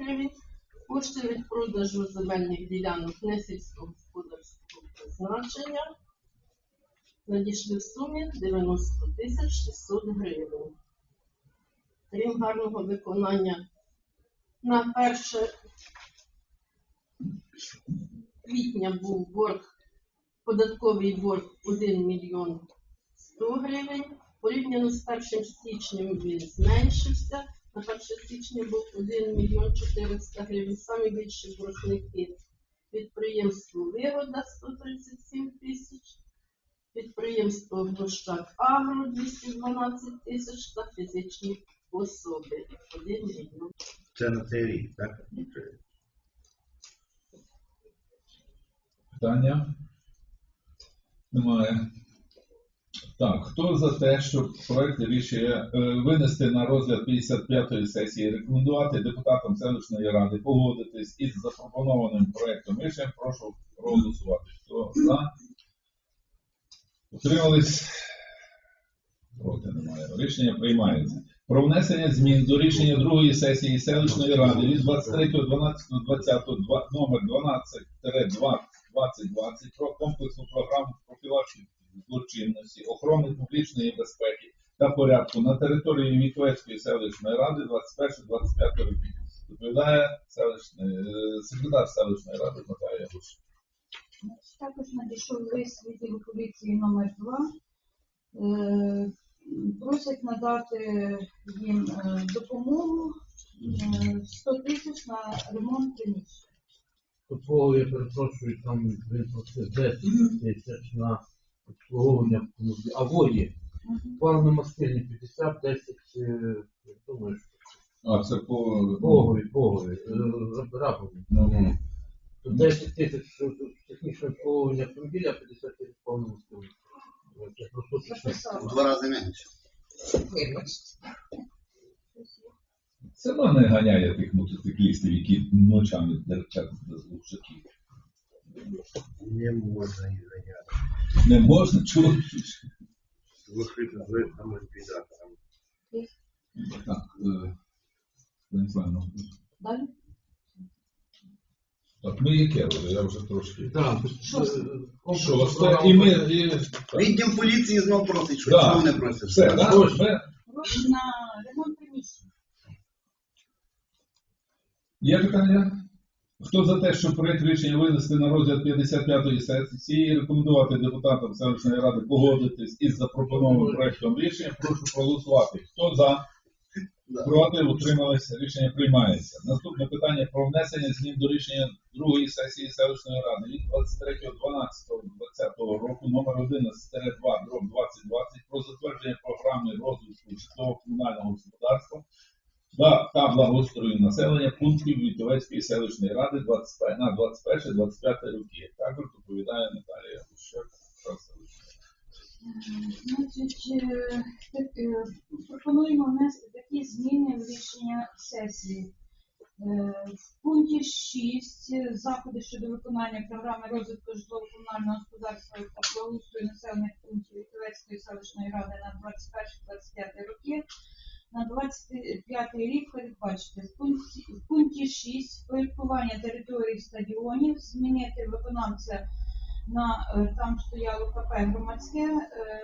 гривень. Кошти від продажу земельних ділянок несільськогосподарського призначення надійшли в сумі 90 тисяч 600 гривень. Крім гарного виконання на 1 квітня був борг, податковий борг 1 мільйон 100 гривень. Порівняно з 1 січнем він зменшився. На 1 січня був 1 мільйон 400 гривень. Самі більші боржники підприємство Вигода 137 тисяч, підприємство Гнощак Агро 212 тисяч та фізичні особи 1 мільйон. Це на цей рік, так? Питання? Немає. Так, хто за те, щоб проект рішення е, винести на розгляд 55-ї сесії, рекомендувати депутатам селищної ради погодитись із запропонованим проектом рішення, прошу проголосувати. Хто за? Утримались? Проти немає. Рішення приймається. Про внесення змін до рішення другої сесії селищної ради від 23.12.20 номер 12-2020 про комплексну програму профілактики злочинності, охорони публічної безпеки та порядку на території Вітовецької селищної ради 21-25 років. Доповідає селищний, е, секретар селищної ради Наталія Гуш. Також надійшов лист відділу поліції номер 2 Е, Просять надати їм е, допомогу е, 100 тисяч на ремонт приміщення. Такого я перепрошую, там він просив 10 тисяч на обслуговування автомобіля. А воє. Паливно-мастильні 50, 10, е, думаю, що А, це по... погові, погові, е, рабові. Ну, 10 тисяч технічне обслуговування автомобіля, 50 тисяч паливно-мастильні. В два рази менше. Це не ганяє тих мотоциклістів, які ночами дерчать без глушаків. Не можна їх заняти. Не можна чого. Глушити з там ліквідатором. Так, е, Станіславівна, Далі? так, ми є керували, я вже трошки. Так, Шосте. Шосте, і ми, і, так, Відділ поліції знов просить, що Да. чого не просить? все, так? Ми- Гроші на ремонт приміщення. Є питання? Хто за те, щоб проєкт рішення винести на розгляд 55-ї сесії, рекомендувати депутатам селищної ради погодитись із запропонованим проєктом рішення, прошу проголосувати. Хто за? Проти утрималися, рішення приймається. Наступне питання про внесення змін до рішення другої сесії селищної ради від 23.12.20 року номер 11 2 2020 про затвердження програми розвитку житлово-комунального господарства та, та благоустрою населення пунктів Вітовецької селищної ради 25, на 21-25 роки. Також доповідає Наталія Гущак. Е, е, пропонуємо внести такі зміни в рішення сесії. Е, В пункті 6 е, заходи щодо виконання програми розвитку житлово-комунального господарства та благоустрою населених пунктів Вітовецької селищної ради на 21-25 роки. На 25 рік передбачити в пункті, в пункті 6 порядкування території стадіонів, змінити виконавця на е, там стояло КП громадське е,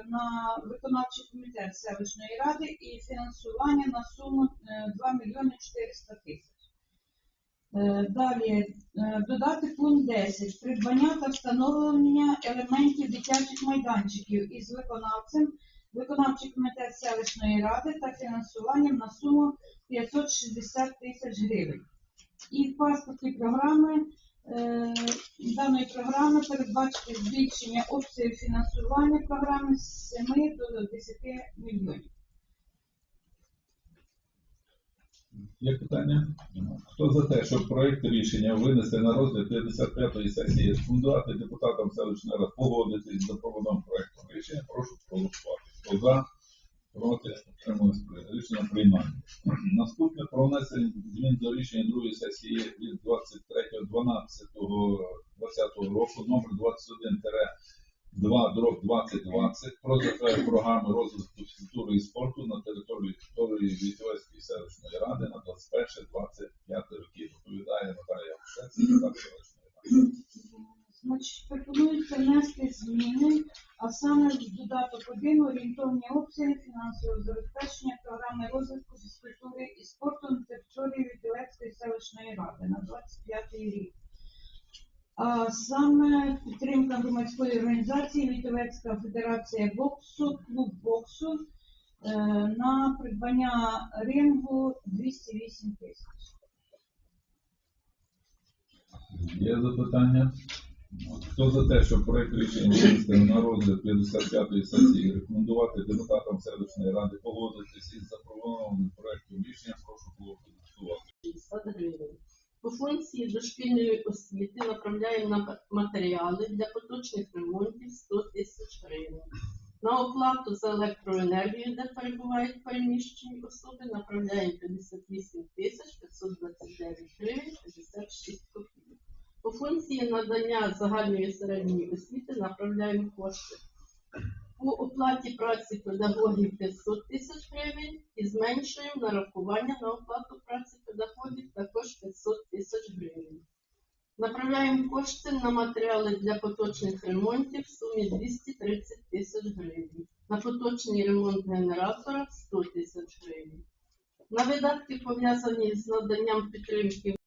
на виконавчий комітет селищної ради і фінансування на суму е, 2 мільйони 400 тисяч. Е, Далі е, додати пункт 10. Придбання та встановлення елементів дитячих майданчиків із виконавцем, виконавчий комітет селищної ради та фінансуванням на суму 560 тисяч гривень. І в паспорті програми е, даної програми передбачити збільшення обсягів фінансування програми з 7 до 10 мільйонів. Є питання? Хто за те, щоб проєкт рішення винести на розгляд 55-ї сесії, рекомендувати депутатам селищної ради погодитись з запроводом проєкту рішення, прошу проголосувати. Хто за, проти, утримуюсь, рішення приймання. Наступне про внесення змін до рішення другої сесії від 23.12.20 року номер 21 2 дроб 2020 про затвердження програми розвитку фізкультури і спорту на території Вітовської селищної ради на 21-25 роки. секретар селищної ради. Значить, пропонується внести зміни, а саме 1 орієнтовні обсяги фінансового забезпечення програми розвитку фізкультури і спорту на території Вітілецької селищної ради на 25 рік. А саме підтримка громадської організації Вітовецька федерація боксу, клуб боксу е, на придбання рингу 208 тисяч. Є запитання? Хто за те, щоб проект рішення винести на розгляд 55-ї сесії рекомендувати депутатам селищної ради погодитися із запропонованим проектом рішення, прошу голосувати. 60 гривень. По функції дошкільної освіти направляємо на матеріали для поточних ремонтів 100 тисяч гривень. На оплату за електроенергію, де перебувають переміщені особи, направляємо 58 тисяч 529 гривень 56 копійок. По функції надання загальної середньої освіти направляємо кошти. По оплаті праці педагогів 500 тисяч гривень і зменшуємо нарахування на оплату праці педагогів також 500 тисяч гривень. Направляємо кошти на матеріали для поточних ремонтів в сумі 230 тисяч гривень. На поточний ремонт генератора 100 тисяч гривень. На видатки пов'язані з наданням підтримки